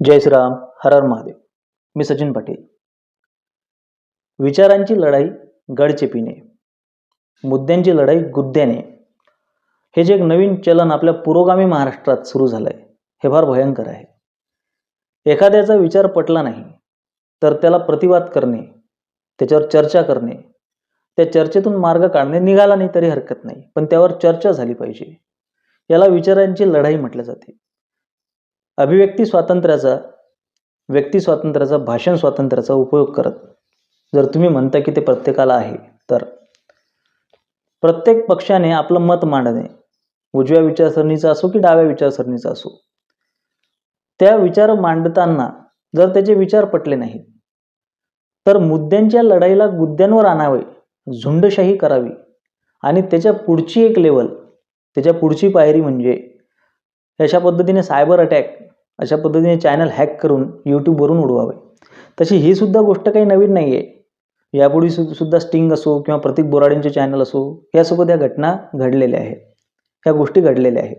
जय श्रीराम हर हर महादेव. मी सचिन पाटील. विचारांची लढाई गडचेपीने मुद्द्यांची लढाई गुद्द्याने. हे जे एक नवीन चलन आपल्या पुरोगामी महाराष्ट्रात सुरू झालं आहे हे फार भयंकर आहे. एखाद्याचा विचार पटला नाही तर त्याला प्रतिवाद करणे त्याच्यावर चर्चा करणे त्या चर्चेतून मार्ग काढणे निघाला नाही तरी हरकत नाही पण त्यावर चर्चा झाली पाहिजे. याला विचारांची लढाई म्हटलं जाते. अभिव्यक्ती स्वातंत्र्याचा व्यक्ती स्वातंत्र्याचा भाषण स्वातंत्र्याचा उपयोग करत. जर तुम्ही म्हणता की ते प्रत्येकाला आहे तर. प्रत्येक पक्षाने आपलं मत मांडणे. उजव्या विचारसरणीचा असो की डाव्या विचारसरणीचा असो. त्या विचार मांडताना जर त्याचे विचार पटले नाहीत तर मुद्द्यांच्या लढाईला गुद्द्यांवर आणावे झुंडशाही करावी. आणि त्याच्या पुढची एक लेवल त्याच्या पुढची पायरी म्हणजे अशा पद्धतीने सायबर अटॅक अशा पद्धतीने चॅनल हॅक करून यूट्यूबवरून उडवावे. तशी ही सुद्धा गोष्ट काही नवीन नाही आहे यापूर्वी सु सुद्धा स्टिंग असो किंवा प्रतीक बोराडेंचे चॅनल असो यासोबत या घटना घडलेल्या आहेत. ह्या गोष्टी घडलेल्या आहेत.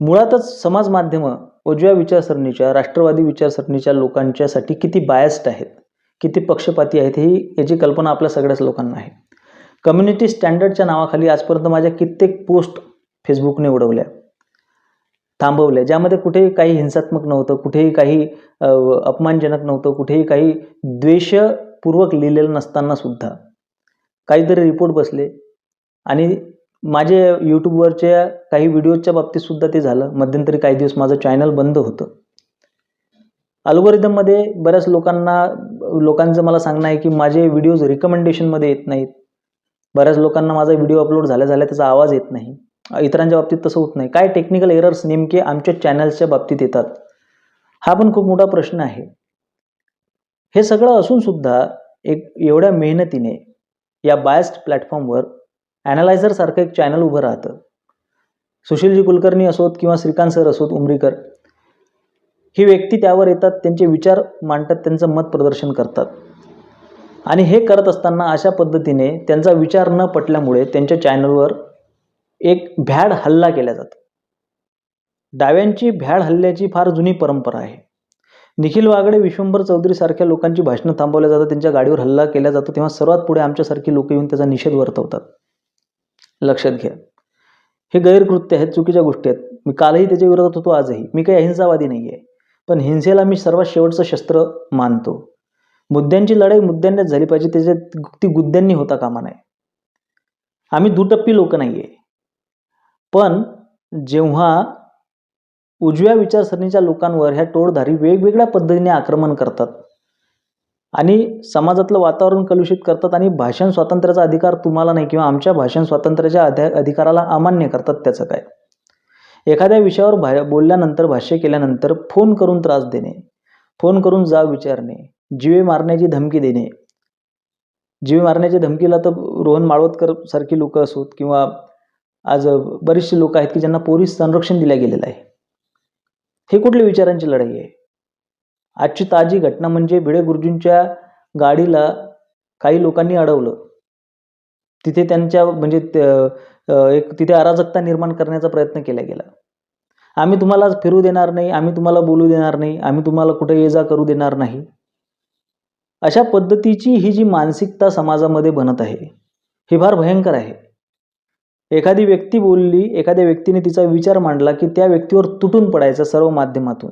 मुळातच समाज माध्यमं उजव्या विचारसरणीच्या राष्ट्रवादी विचारसरणीच्या लोकांच्यासाठी किती बायस्ड आहेत किती पक्षपाती आहेत ही याची कल्पना आपल्या सगळ्याच लोकांना आहे. कम्युनिटी स्टँडर्डच्या नावाखाली आजपर्यंत माझ्या कित्येक पोस्ट फेसबुकने उडवल्या. थांबवल्या. ज्यामध्ये कुठेही काही हिंसात्मक नव्हतं कुठेही काही अपमानजनक नव्हतं कुठेही काही द्वेषपूर्वक लिहिलेलं नसताना सुद्धा. काहीतरी रिपोर्ट बसले. आणि माझे यूट्यूबवरच्या काही व्हिडिओच्या बाबतीत सुद्धा ते झालं. मध्यंतरी काही दिवस माझं चॅनल बंद होतं. अल्गोरिदममध्ये बऱ्याच लोकांना लोकांचं मला सांगणं आहे की माझे व्हिडिओज रिकमेंडेशनमध्ये येत नाहीत. बऱ्याच लोकांना माझा व्हिडिओ अपलोड झाल्या झाल्या त्याचा आवाज येत नाही. इतरांच्या बाबतीत तसं होत नाही. काय टेक्निकल एरर्स नेमके आमच्या चॅनल्सच्या बाबतीत येतात? हा पण खूप मोठा प्रश्न आहे. हे सगळं असून सुद्धा एक एवढ्या मेहनतीने या बायस्ड प्लॅटफॉर्मवर ॲनालायझरसारखं एक चॅनल उभं राहतं. सुशीलजी कुलकर्णी असोत किंवा श्रीकांत सर असोत उमरीकर ही व्यक्ती त्यावर येतात त्यांचे विचार मांडतात त्यांचं मत प्रदर्शन करतात. आणि हे करत असताना अशा पद्धतीने त्यांचा विचार न पटल्यामुळे त्यांच्या चॅनलवर एक भ्याड हल्ला केला जातो. डाव्यांची भ्याड हल्ल्याची फार जुनी परंपरा आहे. निखिल वागडे विश्वंभर चौधरी सारख्या लोकांची भाषणं थांबवल्या जातात त्यांच्या गाडीवर हल्ला केला जातो तेव्हा सर्वात पुढे आमच्यासारखी लोक येऊन त्याचा निषेध वर्तवतात. लक्षात घ्या. हे गैरकृत्य आहेत चुकीच्या गोष्टी आहेत. मी कालही त्याच्या विरोधात होतो आजही. मी काही अहिंसावादी नाही आहे पण हिंसेला मी सर्वात शेवटचं शस्त्र मानतो. मुद्द्यांची लढाई मुद्द्यांनीच झाली पाहिजे त्याच्यात ती गुद्द्यांनी होता कामा नये. आम्ही दुटप्पी लोक नाही आहे पण जेव्हा उजव्या विचारसरणीच्या लोकांवर ह्या टोळधारी वेगवेगळ्या पद्धतीने आक्रमण करतात आणि समाजातलं वातावरण कलुषित करतात आणि भाषण स्वातंत्र्याचा अधिकार तुम्हाला नाही किंवा आमच्या भाषण स्वातंत्र्याच्या अध्या अधिकाराला अमान्य करतात त्याचं काय? एखाद्या विषयावर भा बोलल्यानंतर भाष्य केल्यानंतर फोन करून त्रास देणे फोन करून जाब विचारणे जीवे मारण्याची धमकी देणे. जीवे मारण्याच्या धमकीला तर रोहन माळवतकर सारखी लोक असोत किंवा आज बरीचशी लोक आहेत की ज्यांना पोलीस संरक्षण दिल्या गेलेलं आहे. हे कुठल्या विचारांची लढाई आहे? आजची ताजी घटना म्हणजे भिडे गुरुजींच्या गाडीला काही लोकांनी अडवलं. तिथे त्यांच्या म्हणजे त- एक तिथे अराजकता निर्माण करण्याचा प्रयत्न केला गेला. आम्ही तुम्हाला फिरू देणार नाही आम्ही तुम्हाला बोलू देणार नाही आम्ही तुम्हाला कुठे ये जा करू देणार नाही. अशा पद्धतीची ही जी मानसिकता समाजामध्ये बनत आहे ही फार भयंकर आहे. एखादी व्यक्ती बोलली एखाद्या व्यक्तीने तिचा विचार मांडला की त्या व्यक्तीवर तुटून पडायचं सर्व माध्यमातून.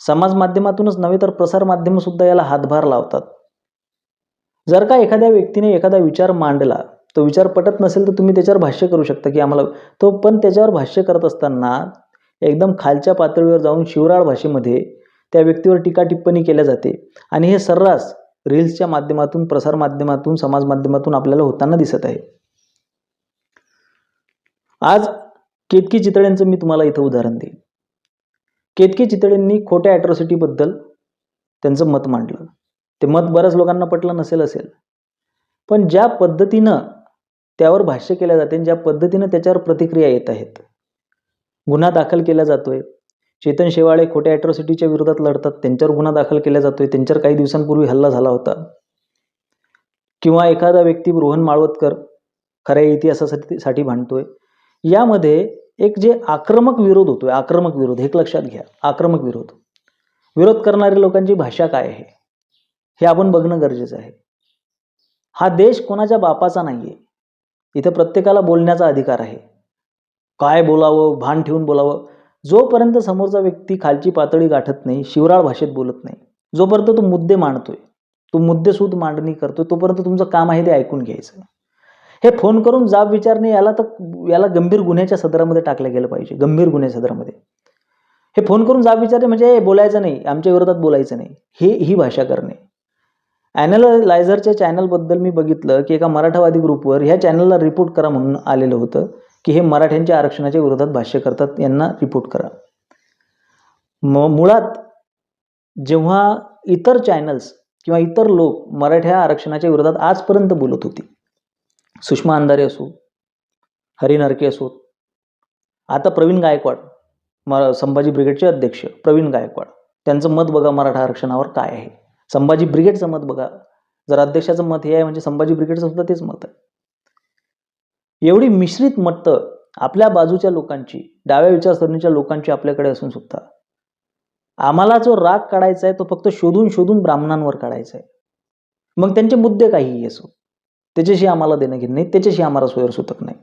समाज माध्यमातूनच नव्हे तर प्रसार सुद्धा याला हातभार लावतात. जर का एखाद्या व्यक्तीने एखादा विचार मांडला तो विचार पटत नसेल तर तुम्ही त्याच्यावर भाष्य करू शकता की आम्हाला तो पण त्याच्यावर भाष्य करत असताना एकदम खालच्या पातळीवर जाऊन शिवराळ भाषेमध्ये त्या व्यक्तीवर टीका टिप्पणी केल्या जाते. आणि हे सर्रास रील्सच्या माध्यमातून प्रसार माध्यमातून समाज माध्यमातून आपल्याला होताना दिसत आहे. आज केतकी चितळ्यांचं मी तुम्हाला इथं उदाहरण देईन. केतकी चितळेंनी खोट्या ॲट्रॉसिटीबद्दल त्यांचं मत मांडलं. ते मत बऱ्याच लोकांना पटलं नसेल असेल. पण ज्या पद्धतीनं त्यावर भाष्य केल्या जाते आणि ज्या पद्धतीनं त्याच्यावर प्रतिक्रिया येत आहेत गुन्हा दाखल केला जातोय. चेतन शेवाळे खोट्या ॲट्रॉसिटीच्या विरोधात लढतात त्यांच्यावर गुन्हा दाखल केला जातोय त्यांच्यावर काही दिवसांपूर्वी हल्ला झाला होता. किंवा एखादा व्यक्ती रोहन माळवतकर खऱ्या इतिहासासाठी साठी भांडतोय यामध्ये एक जे आक्रमक विरोध होतोय आक्रमक विरोध हे एक लक्षात घ्या आक्रमक विरोध. विरोध करणाऱ्या लोकांची भाषा काय आहे? हे आपण बघणं गरजेचं आहे. हा देश कोणाच्या बापाचा नाही आहे इथं प्रत्येकाला बोलण्याचा अधिकार आहे. काय बोलावं भान ठेवून बोलावं. जोपर्यंत समोरचा व्यक्ती खालची पातळी गाठत नाही शिवराळ भाषेत बोलत नाही जोपर्यंत तो मुद्दे मांडतोय तो मुद्देसूद मांडणी करतोय तोपर्यंत तुमचं काम आहे ते ऐकून घ्यायचं. हे फोन करून जाब विचारणे याला तर याला गंभीर गुन्ह्याच्या सदरामध्ये टाकलं गेलं पाहिजे. गंभीर गुन्ह्याच्या सदरामध्ये. हे फोन करून जाब विचारणे म्हणजे हे बोलायचं नाही. आमच्या विरोधात बोलायचं नाही. हे ही भाषा करणे. ॲनलायझरच्या चॅनलबद्दल मी बघितलं की एका मराठावादी ग्रुपवर ह्या चॅनलला रिपोर्ट करा म्हणून आलेलं होतं की हे मराठ्यांच्या आरक्षणाच्या विरोधात भाष्य करतात यांना रिपोर्ट करा. म मुळात जेव्हा इतर चॅनल्स किंवा इतर लोक मराठ्या आरक्षणाच्या विरोधात आजपर्यंत बोलत होती सुषमा अंधारे असो हरी नरके असोत आता प्रवीण गायकवाड म संभाजी ब्रिगेडचे अध्यक्ष प्रवीण गायकवाड त्यांचं मत बघा मराठा आरक्षणावर काय आहे. संभाजी ब्रिगेडचं मत बघा. जर अध्यक्षाचं मत हे आहे म्हणजे संभाजी ब्रिगेडचं सुद्धा तेच मत आहे. एवढी मिश्रित मतं आपल्या बाजूच्या लोकांची डाव्या विचारसरणीच्या लोकांची आपल्याकडे असून सुद्धा आम्हाला जो राग काढायचा आहे तो फक्त शोधून शोधून ब्राह्मणांवर काढायचा आहे. मग त्यांचे मुद्दे काहीही असो. त्याच्याशी आम्हाला देणं घेणं नाही त्याच्याशी आम्हाला सोयर सुतक नाही.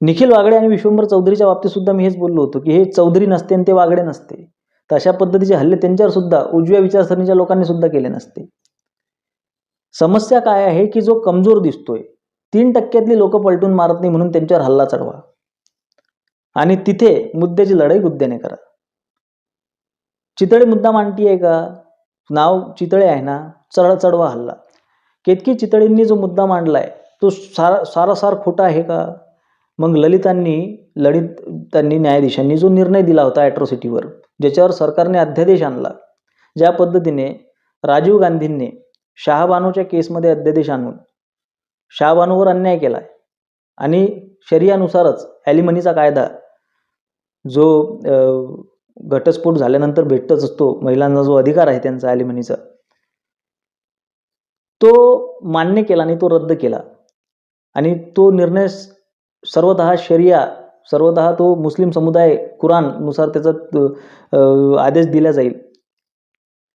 निखिल वागडे आणि विश्वंभर चौधरीच्या बाबतीत सुद्धा मी हेच बोललो होतो की हे चौधरी नसते आणि ते वागडे नसते. तर अशा पद्धतीचे हल्ले त्यांच्यावर सुद्धा उजव्या विचारसरणीच्या लोकांनी सुद्धा केले नसते. समस्या काय आहे की जो कमजोर दिसतोय तीन टक्क्यातली लोक पलटून मारत नाही म्हणून त्यांच्यावर हल्ला चढवा. आणि तिथे मुद्द्याची लढाई गुद्द्याने करा. चितळे मुद्दा मांडती आहे का? नाव चितळे आहे ना? चढ चढवा हल्ला. केतकी चितळींनी जो मुद्दा मांडलाय तो सारा सारासार खोटा आहे का? मग ललितांनी ललित त्यांनी न्यायाधीशांनी जो निर्णय दिला होता ॲट्रॉसिटीवर ज्याच्यावर सरकारने अध्यादेश आणला ज्या पद्धतीने राजीव गांधींनी शहाबानूच्या केसमध्ये अध्यादेश आणून शहाबानूवर अन्याय केला आहे आणि शरियानुसारच ॲलिमनीचा कायदा जो घटस्फोट झाल्यानंतर भेटतच असतो महिलांना जो अधिकार आहे त्यांचा ॲलिमनीचा तो मान्य केला आणि तो रद्द केला. आणि तो निर्णय सर्वत सर्वतः शरिया सर्वतः तो मुस्लिम समुदाय कुराणनुसार त्याचा आदेश दिला जाईल.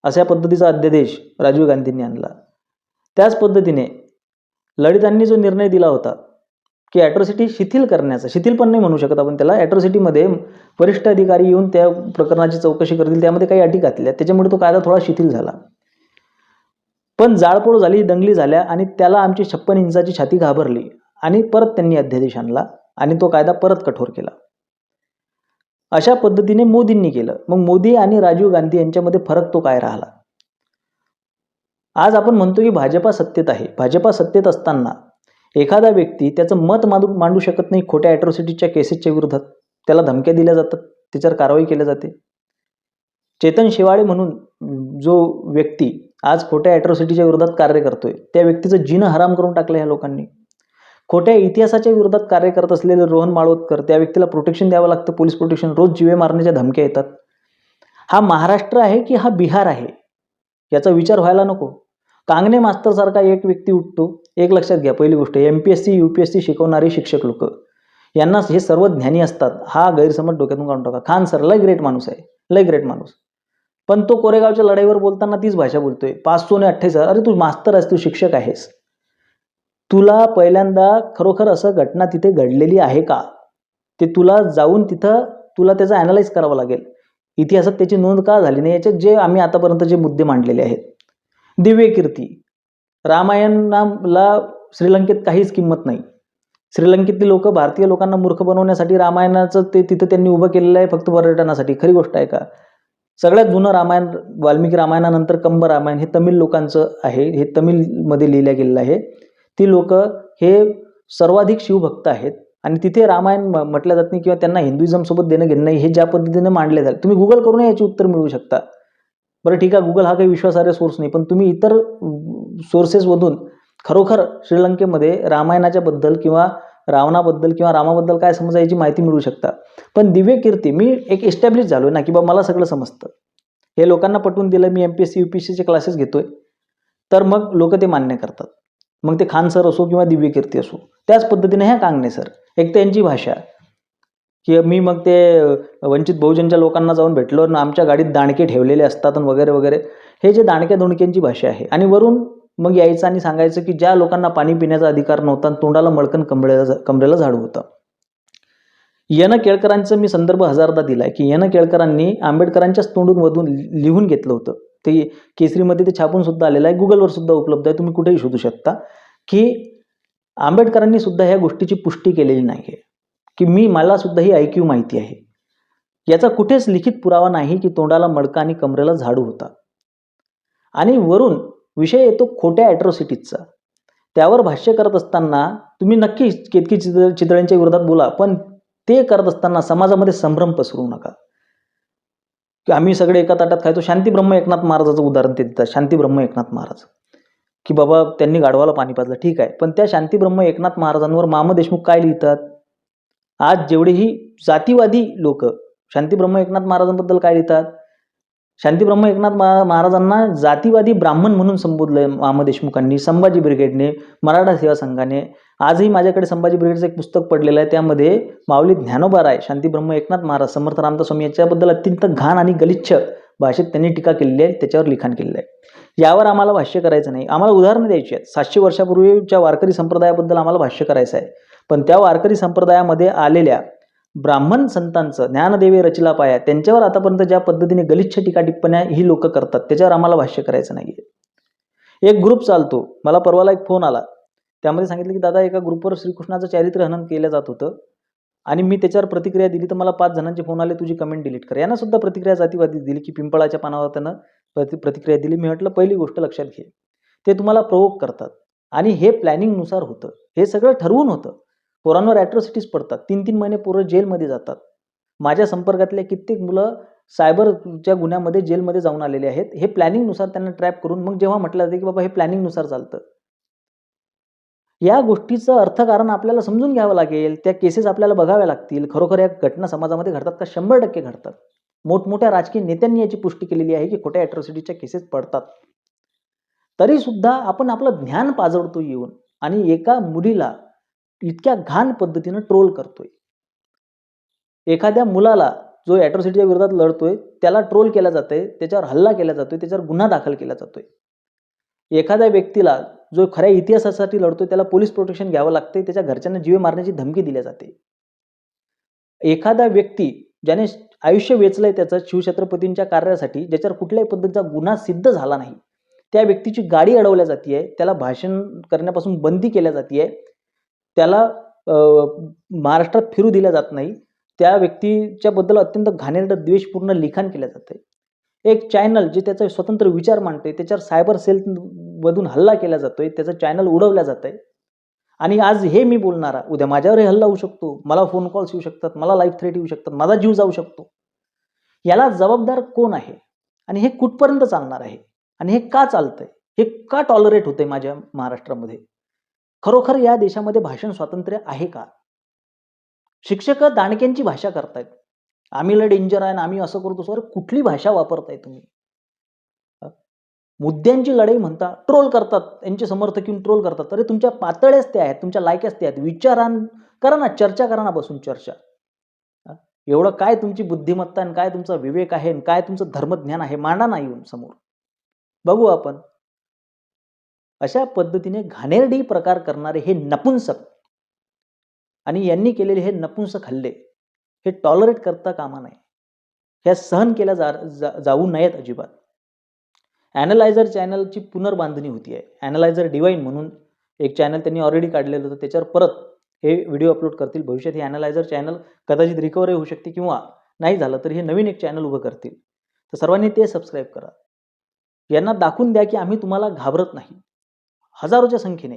अशा पद्धतीचा अध्यादेश राजीव गांधींनी आणला. त्याच पद्धतीने ललितांनी जो निर्णय दिला होता की ॲट्रॉसिटी शिथिल करण्याचा शिथिल पण नाही म्हणू शकत आपण त्याला ॲट्रॉसिटीमध्ये वरिष्ठ अधिकारी येऊन त्या प्रकरणाची चौकशी करतील त्यामध्ये काही अटी घातल्या त्याच्यामुळे तो कायदा थोडा शिथिल झाला. पण जाळपोळ झाली दंगली झाल्या आणि त्याला आमची छप्पन इंचाची छाती घाबरली आणि परत त्यांनी अध्यादेश आणला आणि तो कायदा परत कठोर केला. अशा पद्धतीने मोदींनी केलं. मग मोदी आणि राजीव गांधी यांच्यामध्ये फरक तो काय राहिला? आज आपण म्हणतो की भाजपा सत्तेत आहे. भाजपा सत्तेत असताना एखादा व्यक्ती त्याचं मत मांडू मांडू शकत नाही खोट्या ॲट्रॉसिटीच्या केसेसच्या विरोधात. त्याला धमक्या दिल्या जातात त्याच्यावर कारवाई केली जाते. चेतन शिवाळे म्हणून जो व्यक्ती आज खोट्या ॲट्रॉसिटीच्या विरोधात कार्य करतोय. त्या व्यक्तीचं जीन हराम करून टाकलं ह्या लोकांनी. खोट्या इतिहासाच्या विरोधात कार्य करत असलेले रोहन माळवतकर त्या व्यक्तीला प्रोटेक्शन द्यावं लागतं. पोलीस प्रोटेक्शन रोज जीवे मारण्याच्या धमक्या येतात. हा महाराष्ट्र आहे की हा बिहार आहे? याचा विचार व्हायला नको. कांगणे मास्तरसारखा एक व्यक्ती उठतो. एक लक्षात घ्या पहिली गोष्ट M P S C U P S C शिकवणारे शिक्षक लोक. यांना हे सर्व ज्ञानी असतात. हा गैरसमज डोक्यातून काढून टाका. खान सर लय ग्रेट माणूस आहे. लय ग्रेट माणूस. पण तो कोरेगावच्या लढाईवर बोलताना तीच भाषा बोलतोय. पाच सोने अठ्ठावीस हजार. अरे तू मास्तर आहेस तू शिक्षक आहेस. तुला पहिल्यांदा खरोखर असं घटना तिथे घडलेली आहे का? ते तुला जाऊन तिथं तुला त्याचं ॲनालाइज करावं लागेल. इतिहासात त्याची नोंद का झाली नाही? याच्यात जे आम्ही आतापर्यंत जे मुद्दे मांडलेले आहेत. दिव्य कीर्ती. रामायणाला श्रीलंकेत काहीच किंमत नाही. श्रीलंकेतली लोक भारतीय लोकांना मूर्ख बनवण्यासाठी रामायणाचं ते तिथं त्यांनी उभं केलेलं आहे फक्त पर्यटनासाठी. खरी गोष्ट आहे का? सगळ्यात जुनं रामायण वाल्मिकी रामायणानंतर कंब रामायण हे तमिळ लोकांचं आहे हे तमिळमध्ये लिहिलं गेलेलं आहे. ती लोक हे सर्वाधिक शिवभक्त आहेत आणि तिथे रामायण म- म्हटलं जात नाही किंवा त्यांना हिंदुइझमसोबत देणं घेणं नाही हे ज्या पद्धतीने मांडले जाईल तुम्ही गुगल करून याची उत्तर मिळवू शकता. बरं ठीक आहे गुगल हा काही विश्वासार्ह सोर्स नाही पण तुम्ही इतर सोर्सेसमधून खरोखर श्रीलंकेमध्ये रामायणाच्या बद्दल किंवा रावणाबद्दल किंवा रामाबद्दल काय समजा याची माहिती मिळू शकता पण दिव्य कीर्ती मी एक एस्टॅब्लिश झालो ना की बा मला सगळं समजतं. हे लोकांना पटवून दिलं मी M P S C U P S सीचे क्लासेस घेतोय. तर मग लोक ते मान्य करतात. मग ते खान सर असो किंवा दिव्य कीर्ती असो त्याच पद्धतीने ह्या कांगणे सर. एक त्यांची भाषा. की मी मग ते वंचित बहुजनच्या लोकांना जाऊन भेटलो ना आमच्या गाडीत दाणके ठेवलेले असतात आणि वगैरे वगैरे. हे जे दाणक्या दुणक्यांची भाषा आहे. आणि वरून मग यायचं आणि सांगायचं की ज्या लोकांना पाणी पिण्याचा अधिकार नव्हता आणि तोंडाला मळकण कमरेला कमरेला झाडू होतं. येन केळकरांचं मी संदर्भ हजारदा दिलाय की येन केळकरांनी आंबेडकरांच्याच तोंडून मधून लिहून घेतलं होतं. ते केसरीमध्ये ते छापून सुद्धा आलेलं आहे. गुगलवर सुद्धा उपलब्ध आहे. तुम्ही कुठेही शोधू शकता की आंबेडकरांनी सुद्धा ह्या गोष्टीची पुष्टी केलेली नाही आहे की मी मला सुद्धा ही ऐक्यू माहिती आहे. याचा कुठेच लिखित पुरावा नाही की तोंडाला मडका आणि कमरेला झाडू होता. आणि वरून विषय येतो खोट्या ॲट्रॉसिटीजचा त्यावर भाष्य करत असताना तुम्ही नक्की केतकी चित्र चितळ्यांच्या विरोधात बोला पण ते करत असताना समाजामध्ये संभ्रम पसरू नका. की आम्ही सगळे एका ताटात खायचो. शांती ब्रह्म एकनाथ महाराजाचं उदाहरण ते देतात. शांती ब्रह्म एकनाथ महाराज. की बाबा त्यांनी गाढवाला पाणी पाजलं. ठीक आहे. पण त्या शांती ब्रह्म एकनाथ महाराजांवर मामदेशमुख काय लिहितात? आज जेवढेही जातीवादी लोक शांती ब्रह्म एकनाथ महाराजांबद्दल काय लिहितात? शांतीब्रह्म एकनाथ महा महाराजांना जातीवादी ब्राह्मण म्हणून संबोधलं मामा देशमुखांनी संभाजी ब्रिगेडने मराठा सेवा संघाने. आजही माझ्याकडे संभाजी ब्रिगेडचं एक पुस्तक पडलेलं आहे त्यामध्ये माऊली ज्ञानोबा राय शांती ब्रह्म एकनाथ महाराज समर्थ रामदास स्वामी याच्याबद्दल अत्यंत घाण आणि गलिच्छ भाषेत त्यांनी टीका केलेली आहे त्याच्यावर लिखाण केलेलं आहे. यावर आम्हाला भाष्य करायचं नाही. आम्हाला उदाहरणं द्यायची आहेत. सातशे वर्षापूर्वीच्या वारकरी संप्रदायाबद्दल आम्हाला भाष्य करायचं आहे. पण त्या वारकरी संप्रदायामध्ये आलेल्या ब्राह्मण संतांचं ज्ञानदेवे रचिला पाया त्यांच्यावर आतापर्यंत ज्या पद्धतीने गलिच्छ टीका टिप्पण्या ही लोक करतात त्याच्यावर आम्हाला भाष्य करायचं नाही एक ग्रुप चालतो. मला परवाला एक फोन आला. त्यामध्ये सांगितलं की दादा एका ग्रुपवर श्रीकृष्णाचं चारित्र्य हनन केलं जात होतं आणि मी त्याच्यावर प्रतिक्रिया दिली तर मला पाच जणांचे फोन आले तुझी कमेंट डिलीट कर. यांना सुद्धा प्रतिक्रिया जातीवादी दिली की पिंपळाच्या पानावर त्यांना प्रति प्रतिक्रिया दिली. मी म्हटलं पहिली गोष्ट लक्षात घे. ते तुम्हाला प्रवोक करतात आणि हे प्लॅनिंगनुसार होतं. हे सगळं ठरवून होतं. पोरांवर ॲट्रॉसिटीज पडतात. तीन तीन महिने पोरं जेलमध्ये जातात. माझ्या संपर्कातले कित्येक मुलं सायबरच्या गुन्ह्यामध्ये जेलमध्ये जाऊन आलेले आहेत. हे प्लॅनिंगनुसार त्यांना ट्रॅप करून मग जेव्हा म्हटलं जाते की बाबा हे प्लॅनिंगनुसार चालतं. या गोष्टीचं अर्थकारण आपल्याला समजून घ्यावं लागेल. त्या केसेस आपल्याला बघाव्या लागतील. खरोखर या घटना समाजामध्ये घडतात का? शंभर टक्के घडतात. मोठमोठ्या राजकीय नेत्यांनी याची पुष्टी केलेली आहे की खोट्या ॲट्रॉसिटीच्या केसेस पडतात. तरीसुद्धा आपण आपलं ज्ञान पाजवतो येऊन. आणि एका मुलीला इतक्या घाण पद्धतीनं ट्रोल करतोय. एखाद्या मुलाला जो ॲट्रॉसिटीच्या विरोधात लढतोय त्याला ट्रोल केला जातोय त्याच्यावर हल्ला केला जातोय त्याच्यावर गुन्हा दाखल केला जातोय. एखाद्या व्यक्तीला जो खऱ्या इतिहासासाठी लढतोय त्याला पोलीस प्रोटेक्शन घ्यावं लागते त्याच्या घरच्यांना जीवे मारण्याची धमकी दिली जाते. एखादा व्यक्ती ज्याने आयुष्य वेचलंय त्याचं शिवछत्रपतींच्या कार्यासाठी ज्याच्यावर कुठल्याही पद्धतीचा गुन्हा सिद्ध झाला नाही त्या व्यक्तीची गाडी अडवल्या जाते त्याला भाषण करण्यापासून बंदी केल्या जाते त्याला महाराष्ट्रात फिरू दिल्या जात नाही. त्या व्यक्तीच्याबद्दल अत्यंत घाणेरडं द्वेषपूर्ण लिखाण केलं जातं एक चॅनल जे त्याचा स्वतंत्र विचार मांडतोय त्याच्यावर सायबर सेलमधून हल्ला केला जातोय त्याचं चॅनल उडवला जात आहे. आणि आज हे मी बोलणारा उद्या माझ्यावरही हल्ला होऊ शकतो. मला फोन कॉल्स येऊ शकतात मला लाईफ थ्रेट येऊ शकतात माझा जीव जाऊ शकतो. याला जबाबदार कोण आहे? आणि हे कुठपर्यंत चालणार आहे? आणि हे का चालतंय? हे का टॉलरेट होतंय माझ्या महाराष्ट्रामध्ये? खरोखर या देशामध्ये भाषण स्वातंत्र्य आहे का? शिक्षक दाणक्यांची भाषा करतायत. आम्ही लय डेंजर आहे आम्ही असं करतो सर कुठली भाषा वापरताय तुम्ही? मुद्द्यांची लढाई म्हणता ट्रोल करतात यांचे समर्थक येऊन ट्रोल करतात. तरी तुमच्या पातळ्याच ते आहेत तुमच्या लायक्याच ते आहेत. विचारां करा ना चर्चा करा ना बसून चर्चा. एवढं काय तुमची बुद्धिमत्ता आणि काय तुमचा विवेक आहे आणि काय तुमचं धर्मज्ञान आहे? मांडा ना येऊन समोर. बघू आपण. अशा पद्धतीने घाणेरडी प्रकार करणारे हे नपुंसक आणि यांनी केलेले हे नपुंसक हल्ले हे टॉलरेट करता कामा नये. ह्या सहन केल्या जा, जा जाऊ नयेत अजिबात. ॲनलायझर चॅनलची पुनर्बांधणी होती आहे ॲनलायझर डिवाईन म्हणून एक चॅनल त्यांनी ऑलरेडी काढलेलं होतं. त्याच्यावर परत हे व्हिडिओ अपलोड करतील. भविष्यात हे ॲनलायझर चॅनल कदाचित रिकवरी होऊ शकते किंवा नाही झालं तर हे नवीन एक चॅनल उभं करतील. तर सर्वांनी ते सबस्क्राईब करा. यांना दाखवून द्या की आम्ही तुम्हाला घाबरत नाही. हजारोच्या संख्येने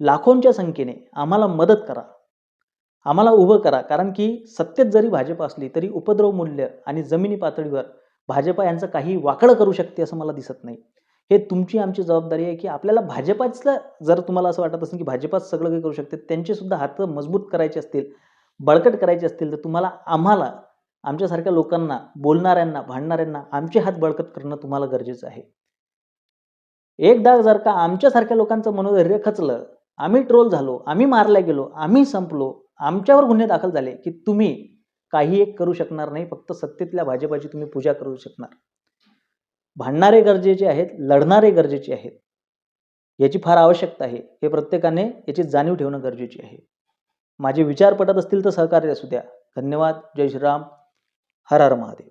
लाखोंच्या संख्येने आम्हाला मदत करा. आम्हाला उभं करा. कारण की सत्तेत जरी भाजप असली तरी उपद्रव मूल्य आणि जमिनी पातळीवर भाजपा यांचं काही वाकडं करू शकते असं मला दिसत नाही. हे तुमची आमची जबाबदारी आहे की आपल्याला भाजपाचं जर तुम्हाला असं वाटत असेल की भाजपाच सगळं काही करू शकते त्यांचे सुद्धा हात मजबूत करायचे असतील बळकट करायचे असतील तर तुम्हाला आम्हाला आमच्यासारख्या लोकांना बोलणाऱ्यांना भांडणाऱ्यांना आमचे हात बळकट करणं तुम्हाला गरजेचं आहे. एकदा जर का आमच्यासारख्या लोकांचं मनोधैर्य खचलं आम्ही ट्रोल झालो आम्ही मारल्या गेलो आम्ही संपलो आमच्यावर गुन्हे दाखल झाले की तुम्ही काही एक करू शकणार नाही फक्त सत्तेतल्या भाजपाची तुम्ही पूजा करू शकणार. भांडणारे गरजेचे आहेत लढणारे गरजेचे आहेत. याची फार आवश्यकता आहे. हे प्रत्येकाने याची जाणीव ठेवणं गरजेची आहे. माझे विचार पटत असतील तर सहकार्य असू द्या. धन्यवाद. जय श्रीराम. हर हर महादेव.